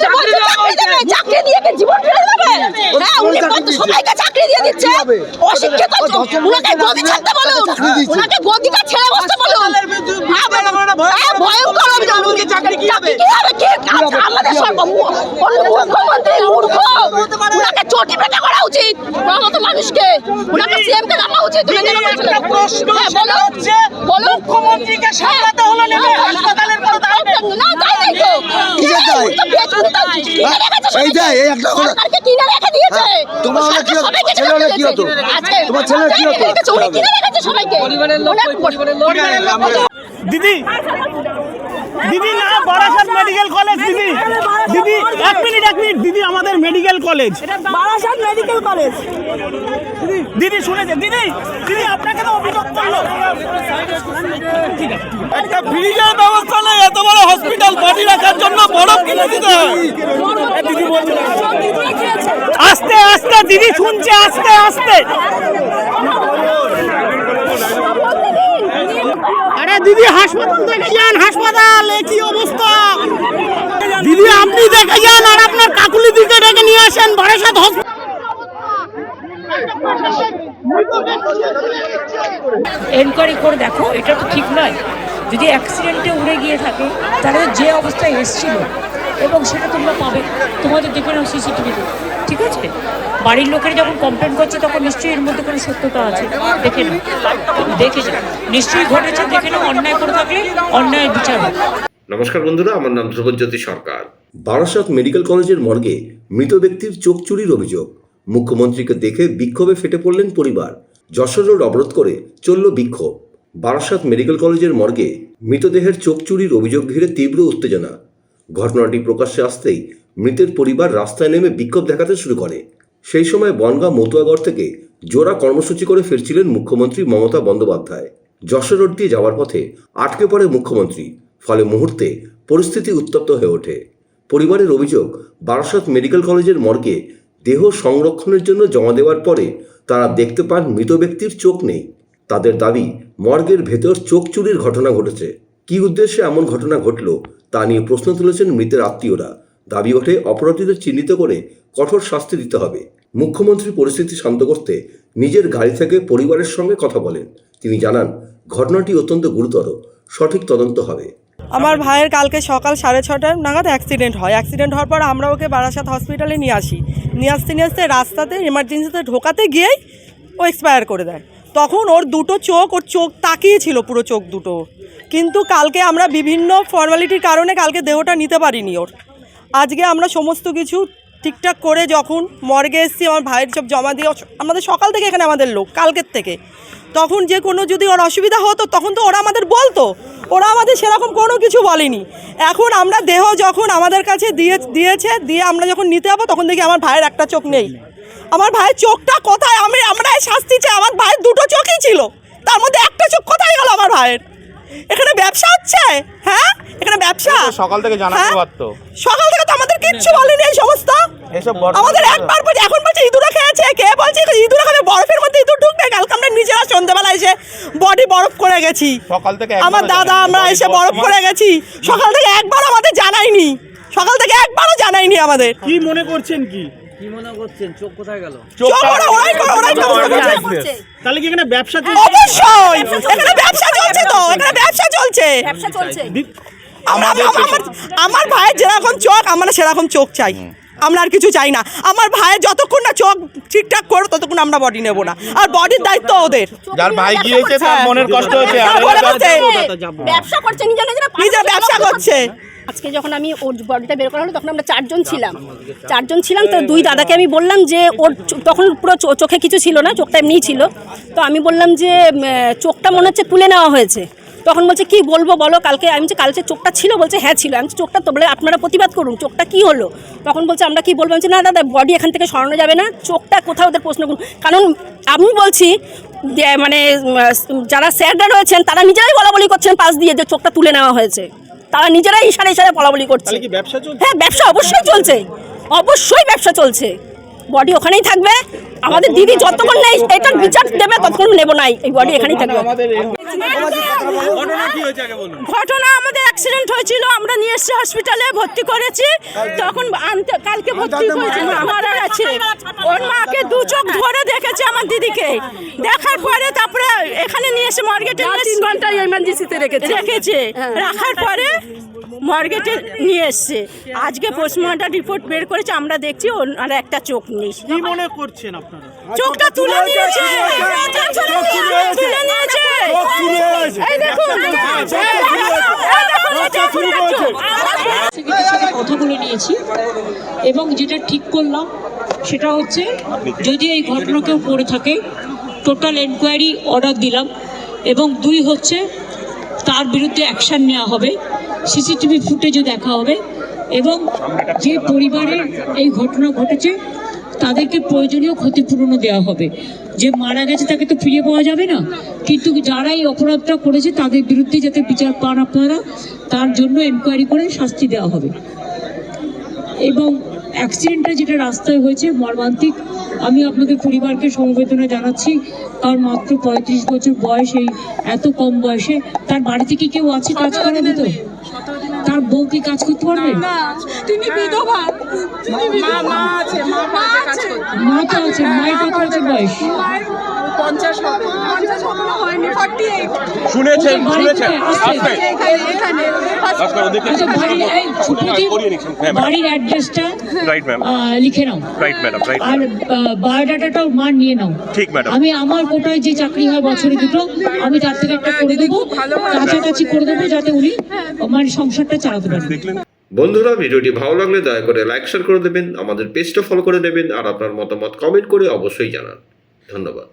যে বলছে চাকরি দিয়ে জীবন ফিরে দেবে? হ্যাঁ, উনি সবাইকে চাকরি দিয়ে দিচ্ছে। অশিক্ষিত উনাকে গদি ছাড়তে বলুন। উনাকে গদিটা ছেড়ে বসতে বলুন। হ্যাঁ, হ্যাঁ, ভয়ঙ্কর অভিযোগ। চাকরি কি হবে? কি? আচ্ছা, আমাদের সরকার মুখ্যমন্ত্রী মূর্খ। উনাকে চটি পেটা করা উচিত প্রগত মানুষকে উনাকে সিএম কে রাখা উচিত উনি কেন প্রশ্ন হ্যাঁ। মুখ্যমন্ত্রীকে সামলাতে হলো নেবে হাসপাতালের না উনি তো কিনে রেখেছে এই এই একটা কথা। সরকারকে কিনে রেখে দিয়েছে। হ্যাঁ, তোমার হলে কি হতো? ছেলে হলে কি হতো? তোমার ছেলে কি হতো? রেখেছে, উনি কিনে রেখেছে সবাইকে। পরিবারের লোক পরিবারের লোক দিদি দিদি না বারাসাত মেডিকেল কলেজ দিদি। দিদি এক মিনিট এক মিনিট। দিদি আমাদের medical college. Barasat medical college. দিদি শুনেছে দিদি দিদি আপনাকে তো অভিযোগ করল। একটা ব্রিজের ব্যবস্থা নেই এত বড় হসপিটাল বাড়ি রাখার জন্য বরফ কিনে দিতে দিদি বলছে আস্তে আস্তে দিদি শুনছে আস্তে আস্তে। আরে দিদি হাসপাতাল দেখে যান হাসপাতাল এ কি অবস্থা? দিদি আপনি দেখে যান আর আপনার কাকুলি দিকে ডেকে নিয়ে আসেন বারাসাত হসপিটাল এনকোয়ারি করে দেখো, এটা তো ঠিক নয়। যদি অ্যাক্সিডেন্টে উড়ে গিয়ে থাকে, তাহলে যে অবস্থায় এসছিল, এবং সেটা তোমরা পাবে। তোমাদের দেখে নাও সিসিটিভিতে ঠিক আছে? বাড়ির লোকের যখন কমপ্লেন করছে, তখন নিশ্চয়ই এর মধ্যে কোনো সত্যতা আছে। দেখে নাও, দেখে যাও। নিশ্চয়ই ঘটেছে, দেখে নাও, অন্যায় করে থাকলে অন্যায় বিচার নমস্কার বন্ধুরা, আমার নাম ধ্রুবজ্যোতি সরকার। বারাসাত মেডিকেল কলেজের মর্গে মৃত ব্যক্তির চোখ চুরির অভিযোগ। মুখ্যমন্ত্রীকে দেখে বিক্ষোভে ফেটে পড়লেন পরিবার। যশোর রোড অবরোধ করে চলল বিক্ষোভ। বারাসাত মেডিকেল কলেজের মর্গে মৃতদেহের চোখ চুরির অভিযোগ ঘিরে তীব্র উত্তেজনা। ঘটনাটি প্রকাশ্যে আসতেই মৃতের পরিবার রাস্তায় নেমে বিক্ষোভ দেখাতে শুরু করে। সেই সময় বনগাঁ মতুয়াগড় থেকে জোড়া কর্মসূচি করে ফিরছিলেন মুখ্যমন্ত্রী মমতা বন্দ্যোপাধ্যায়। যশোর রোড দিয়ে যাওয়ার পথে আটকে পড়ে মুখ্যমন্ত্রী, ফলে মুহূর্তে পরিস্থিতি উত্তপ্ত হয়ে ওঠে। পরিবারের অভিযোগ, বারাসত মেডিকেল কলেজের মর্গে দেহ সংরক্ষণের জন্য জমা দেওয়ার পরে তারা দেখতে পান মৃত ব্যক্তির চোখ নেই। তাদের দাবি, মর্গের ভেতর চোখ চুরির ঘটনা ঘটেছে। কি উদ্দেশ্যে এমন ঘটনা ঘটল, তা নিয়ে প্রশ্ন তুলেছেন মৃতের আত্মীয়রা। দাবি ওঠে, অপরাধীদের চিহ্নিত করে কঠোর শাস্তি দিতে হবে। মুখ্যমন্ত্রী পরিস্থিতি শান্ত করতে নিজের গাড়ি থেকে পরিবারের সঙ্গে কথা বলেন। তিনি জানান, ঘটনাটি অত্যন্ত গুরুতর। সঠিক তদন্ত হবে। আমার ভাইয়ের কালকে সকাল সাড়ে ছটার নাগাদ অ্যাক্সিডেন্ট হয়। অ্যাক্সিডেন্ট হওয়ার পর আমরা ওকে বারাসাত হসপিটালে নিয়ে আসি। নিয়ে আসতে নিয়ে আসতে রাস্তাতে এমার্জেন্সিতে ঢোকাতে গিয়েই ও এক্সপায়ার করে দেয়। তখন ওর দুটো চোখ, ওর চোখ তাকিয়েছিল পুরো চোখ দুটো। কিন্তু কালকে আমরা বিভিন্ন ফর্মালিটির কারণে কালকে দেহটা নিতে পারিনি ওর। আজকে আমরা সমস্ত কিছু ঠিকঠাক করে যখন মর্গে এসেছি আমার ভাইয়ের সব জমা দিয়ে, আমাদের সকাল থেকে এখানে আমাদের লোক, কালকের থেকে। তখন যে কোনো যদি ওর অসুবিধা হতো তখন তো ওরা আমাদের বলতো। ওরা আমাদের সেরকম কোনো কিছু বলেনি। এখন আমরা দেহ যখন আমাদের কাছে দিয়ে দিয়েছে দিয়ে আমরা যখন নিতে যাব তখন দেখি আমার ভাইয়ের একটা চোখ নেই। আমার ভাইয়ের চোখটা কোথায়? আমি আমরা শাস্তি চাই। আমার ভাইয়ের দুটো চোখই ছিল। তার মধ্যে একটা চোখ কোথায় গেল আমার ভাইয়ের? এখানে ব্যবসা হচ্ছে? হ্যাঁ? এখানে ব্যবসা? সকাল থেকে জানাতে হ্যাঁ? পারতো। সকাল থেকে আমাদের কিচ্ছু বলেনি এই সমস্ত। আমাদের একবার বলছে এখন বলছে ইঁদুরা খেয়েছে কে বলছে? ইঁদুরা খাবে বরফের মধ্যে ইঁদুর ঢুকবে কালকে আমরা নিজেরা সন্ধ্যেবেলা এসে বডি বরফ করে গেছি। সকাল থেকে আমার দাদা আমরা এসে বরফ করে গেছি। সকাল থেকে একবার আমাদের জানাইনি সকাল থেকে একবারও জানাইনি আমাদের। কি মনে করছেন কি? তাহলে এখানে ব্যবসা চলছে? অবশ্যই। এখানে ব্যবসা চলছে তো এখানে ব্যবসা চলছে। আমরা- আমাদের আমার- ভাইয়ের যেরকম চোখ আমরা সেরকম চোখ চাই। আমরা আর কিছু চাই না। আমার ভাইয়ের যতক্ষণ না চোখ ঠিকঠাক করো ততক্ষণ আমরা বডি নেব না। আর বডির দায়িত্ব ওদের। যার ভাই গিয়েছে তার হ্যাঁ। মনের কষ্ট হচ্ছে ব্যবসা- করছে নিজে নিজে ব্যবসা করছে। আজকে যখন আমি ওর বডিটা বের করা হলো তখন আমরা চারজন ছিলাম। চারজন ছিলাম তো দুই দাদাকে আমি বললাম যে ওর তখন পুরো চো- চোখে কিছু ছিল না চোখটা এমনিই ছিল। তো আমি বললাম যে চোখটা মনে হচ্ছে তুলে নেওয়া হয়েছে। তখন বলছে কি বলব বলো? কালকে আমি বলছি কালকে চোখটা ছিল বলছে হ্যাঁ ছিল। আমি চোখটা তো বলে আপনারা প্রতিবাদ করুন চোখটা কি হলো? তখন বলছে আমরা কি বলব? আমি না দাদা বডি এখান থেকে সরানো যাবে না চোখটা কোথাও ওদের প্রশ্ন করুন। কারণ আমি বলছি যে মানে যারা স্যাররা রয়েছেন তারা নিজেরাই বলা বলি করছেন পাশ দিয়ে যে চোখটা তুলে নেওয়া হয়েছে। তারা নিজেরাই ইশারে ইশারে বলা বলি করছে ব্যবসা হ্যাঁ ব্যবসা অবশ্যই চলছে। অবশ্যই ব্যবসা চলছে। বডি ওখানেই থাকবে আমাদের দিদি যতক্ষণ নেই এটার বিচার দেবে ততক্ষণ নেব নাই এই বডি এখানেই থাকবে। ঘটনা আমাদের অ্যাক্সিডেন্ট হয়েছিল আমরা নিয়ে এসেছি হসপিটালে ভর্তি করেছি। তখন আনতে কালকে ভর্তি করেছি মারা গেছে ওর মাকে দু চোখ ধরে দেখেছে আমার দিদিকে। দেখার পরে তারপরে এখানে নিয়ে এসে মর্গেটে তিন ঘণ্টা এমার্জেন্সিতে রেখেছে। রেখেছে। রাখার পরে মর্গেটে নিয়ে এসছে আজকে পোস্টমর্টম রিপোর্ট বের করেছে আমরা দেখছি ওর একটা চোখ নেই কি মনে করছেন আপনারা চোখটা তুলে নিয়েছে তুলে নিয়েছে এই দেখুন এই দেখুন, এটা আপনার চোখ। সেক্রেটারির সাথে কথা বলে নিয়েছি এবং যেটা ঠিক করলাম সেটা হচ্ছে যদি এই ঘটনা কেউ করে থাকে টোটাল এনকোয়ারি অর্ডার দিলাম এবং দুই হচ্ছে তার বিরুদ্ধে অ্যাকশন নেওয়া হবে সিসিটিভি ফুটেজও দেখা হবে এবং যে পরিবারের এই ঘটনা ঘটেছে, তাদেরকে প্রয়োজনীয় ক্ষতিপূরণও দেওয়া হবে। যে মারা গেছে তাকে তো ফিরে পাওয়া যাবে না। কিন্তু যারা এই অপরাধটা করেছে, তাদের বিরুদ্ধে যাতে বিচার পান আপনারা, তার জন্য এনকোয়ারি করে শাস্তি দেওয়া হবে। এবং অ্যাক্সিডেন্টটা যেটা রাস্তায় হয়েছে, মর্মান্তিক আমি আপনাদের পরিবারকে সমবেদনা জানাচ্ছি তার মাত্র পঁয়ত্রিশ বছর বয়স এই এত কম বয়সে। তার বাড়িতে কি কেউ আছে কাজ করে না তো তার বউ কি কাজ করতে পারবে? তিনি বিধবা। মা আছে মা আছে। তো মায়ের কত বছর বয়স? পঞ্চাশ হবে। পঞ্চাশ হবে হয়নি ফর্টি এইট শুনেছেন। শুনেছেন এখানে এখানে। নমস্কার ওদেরকে বাড়ির এই ছুটি করিয়ে নিচ্ছেন। ম্যাডাম। বাড়ির অ্যাড্রেসটা রাইট ম্যাম লিখে নাও। রাইট ম্যাডাম রাইট আর বায়োডাটাটাও মা নিয়ে নাও। ঠিক ম্যাডাম আমি আমার কোটায় যে চাকরি হয় বছরে দুটো আমি তার থেকে একটা করে দেবো কাছাকাছি করে দেবো যাতে উনি আমার সংসারটা চালাতে পারেন দেখলেন? বন্ধুরা ভিডিওটি ভালো লাগলে দয়া করে লাইক শেয়ার করে দেবেন আমাদের পেজটা ফলো করে দেবেন আর আপনার মতামত কমেন্ট করে অবশ্যই জানান। ধন্যবাদ।